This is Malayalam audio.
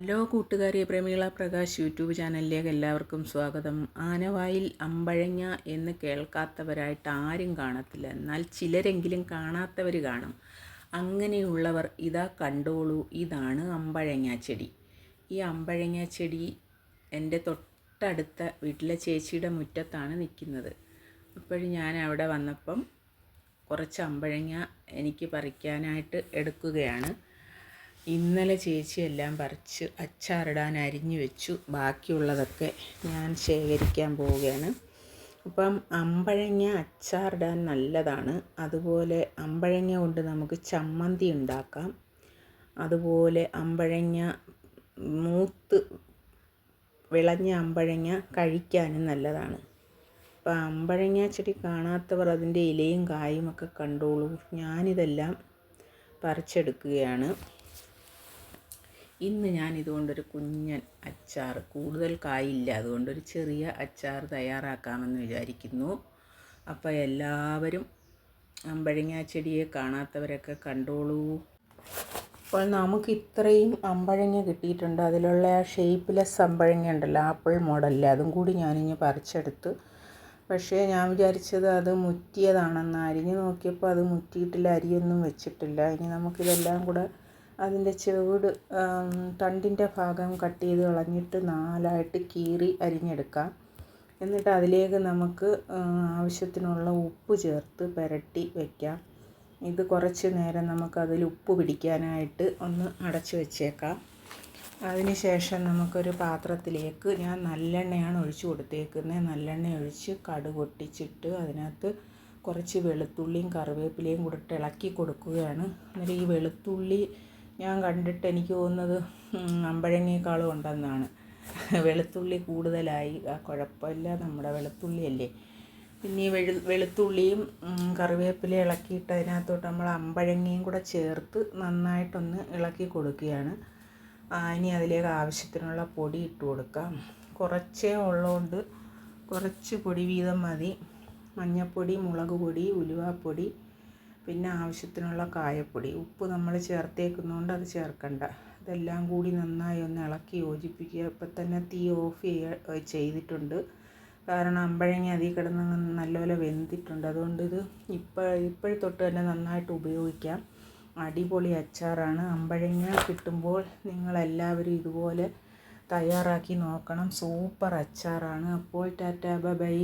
ഹലോ കൂട്ടുകാരി പ്രമീള പ്രകാശ് യൂട്യൂബ് ചാനലിലേക്ക് എല്ലാവർക്കും സ്വാഗതം. ആനവായിൽ അമ്പഴങ്ങ എന്ന് കേൾക്കാത്തവരായിട്ട് ആരും കാണത്തില്ല. എന്നാൽ ചിലരെങ്കിലും കാണാത്തവർ കാണും. അങ്ങനെയുള്ളവർ ഇതാ കണ്ടോളൂ ഇതാണ് അമ്പഴങ്ങ ചെടി. ഈ അമ്പഴങ്ങ ചെടി എന്റെ തൊട്ടടുത്ത വീട്ടിലെ ചേച്ചിയുടെ മുറ്റത്താണ് നിൽക്കുന്നത്. അപ്പോഴും ഞാൻ അവിടെ വന്നപ്പം കുറച്ച് അമ്പഴങ്ങ എനിക്ക് പറിക്കാനായിട്ട് എടുക്കുകയാണ്. ഇന്നലെ ചേച്ചി എല്ലാം പറിച്ച് അച്ചാറിടാൻ അരിഞ്ഞു വെച്ചു. ബാക്കിയുള്ളതൊക്കെ ഞാൻ ശേഖരിക്കാൻ പോവുകയാണ്. അപ്പം അമ്പഴങ്ങ അച്ചാറിടാൻ നല്ലതാണ്. അതുപോലെ അമ്പഴങ്ങ കൊണ്ട് നമുക്ക് ചമ്മന്തി ഉണ്ടാക്കാം. അതുപോലെ അമ്പഴങ്ങ മൂത്ത് വിളഞ്ഞ അമ്പഴങ്ങ കഴിക്കാനും നല്ലതാണ്. അപ്പം അമ്പഴങ്ങ ചെടി കാണാത്തവർ അതിന്റെ ഇലയും കായും ഒക്കെ കണ്ടോളൂ. ഞാനിതെല്ലാം പറിച്ചെടുക്കുകയാണ്. ഇന്ന് ഞാൻ ഇതുകൊണ്ടൊരു കുഞ്ഞൻ അച്ചാർ കൂടുതൽ കായില്ല. അതുകൊണ്ടൊരു ചെറിയ അച്ചാർ തയ്യാറാക്കാമെന്ന് വിചാരിക്കുന്നു. അപ്പോൾ എല്ലാവരും അമ്പഴങ്ങ ചെടിയെ കാണാത്തവരൊക്കെ കണ്ടോളൂ. അപ്പോൾ നമുക്ക് ഇത്രയും അമ്പഴങ്ങ കിട്ടിയിട്ടുണ്ട്. അതിലുള്ള ആ ഷേപ്പിലെസ് അമ്പഴങ്ങ ഉണ്ടല്ലോ ആപ്പിൾ മോഡലിൽ അതും കൂടി ഞാനിങ്ങ് പറിച്ചെടുത്ത്. പക്ഷേ ഞാൻ വിചാരിച്ചത് അത് മുറ്റിയതാണെന്ന്. അരിഞ്ഞ് നോക്കിയപ്പോൾ അത് മുറ്റിയിട്ടില്ല അരിയൊന്നും വെച്ചിട്ടില്ല. ഇനി നമുക്കിതെല്ലാം കൂടെ അതിന്റെ ചുവട് തണ്ടിന്റെ ഭാഗം കട്ട് ചെയ്ത് കളഞ്ഞിട്ട് നാലായിട്ട് കീറി അരിഞ്ഞെടുക്കാം. എന്നിട്ട് അതിലേക്ക് നമുക്ക് ആവശ്യത്തിനുള്ള ഉപ്പ് ചേർത്ത് പുരട്ടി വയ്ക്കാം ഇത് കുറച്ച് നേരം നമുക്കതിൽ ഉപ്പ് പിടിക്കാനായിട്ട് ഒന്ന് അടച്ചു വെച്ചേക്കാം. അതിന് ശേഷം നമുക്കൊരു പാത്രത്തിലേക്ക് ഞാൻ നല്ലെണ്ണയാണ് ഒഴിച്ചു കൊടുത്തേക്കുന്നത് നല്ലെണ്ണ ഒഴിച്ച് കടുക് പൊട്ടിച്ചിട്ട് അതിനകത്ത് കുറച്ച് വെളുത്തുള്ളിയും കറിവേപ്പിലയും കൂടെ ഇളക്കി കൊടുക്കുകയാണ്. അന്നേരം ഈ വെളുത്തുള്ളി ഞാൻ കണ്ടിട്ട് എനിക്ക് തോന്നുന്നത് അമ്പഴങ്ങേക്കാളും ഉണ്ടെന്നാണ്. വെളുത്തുള്ളി കൂടുതലായി. ആ കുഴപ്പമില്ല. നമ്മുടെ വെളുത്തുള്ളിയല്ലേ. പിന്നെ ഈ വെളു വെളുത്തുള്ളിയും കറിവേപ്പിലയും ഇളക്കിയിട്ട് അതിനകത്തോട്ട് നമ്മൾ അമ്പഴങ്ങയും കൂടെ ചേർത്ത് നന്നായിട്ടൊന്ന് ഇളക്കി കൊടുക്കുകയാണ്. ഇനി അതിലേക്ക് ആവശ്യത്തിനുള്ള പൊടി ഇട്ട് കൊടുക്കാം. കുറച്ചേ ഉള്ളതുകൊണ്ട് കുറച്ച് പൊടി വീതം മതി. മഞ്ഞൾപ്പൊടി മുളക് പൊടി ഉലുവാപ്പൊടി പിന്നെ ആവശ്യത്തിനുള്ള കായപ്പൊടി. ഉപ്പ് നമ്മൾ ചേർത്തേക്കുന്നതുകൊണ്ട് അത് ചേർക്കണ്ട. ഇതെല്ലാം കൂടി നന്നായി ഒന്ന് ഇളക്കി യോജിപ്പിക്കുക. ഇപ്പം തന്നെ തീ ഓഫ് ചെയ്യുക ചെയ്തിട്ടുണ്ട്. കാരണം അമ്പഴങ്ങ അതിൽ കിടന്ന് നല്ലപോലെ വെന്തിട്ടുണ്ട്. അതുകൊണ്ട് ഇത് ഇപ്പോൾ ഇപ്പോഴ തൊട്ട് തന്നെ നന്നായിട്ട് ഉപയോഗിക്കാം. അടിപൊളി അച്ചാറാണ്. അമ്പഴങ്ങ കിട്ടുമ്പോൾ നിങ്ങളെല്ലാവരും ഇതുപോലെ തയ്യാറാക്കി നോക്കണം. സൂപ്പർ അച്ചാറാണ്. അപ്പോൾ ടാറ്റാ ബൈ.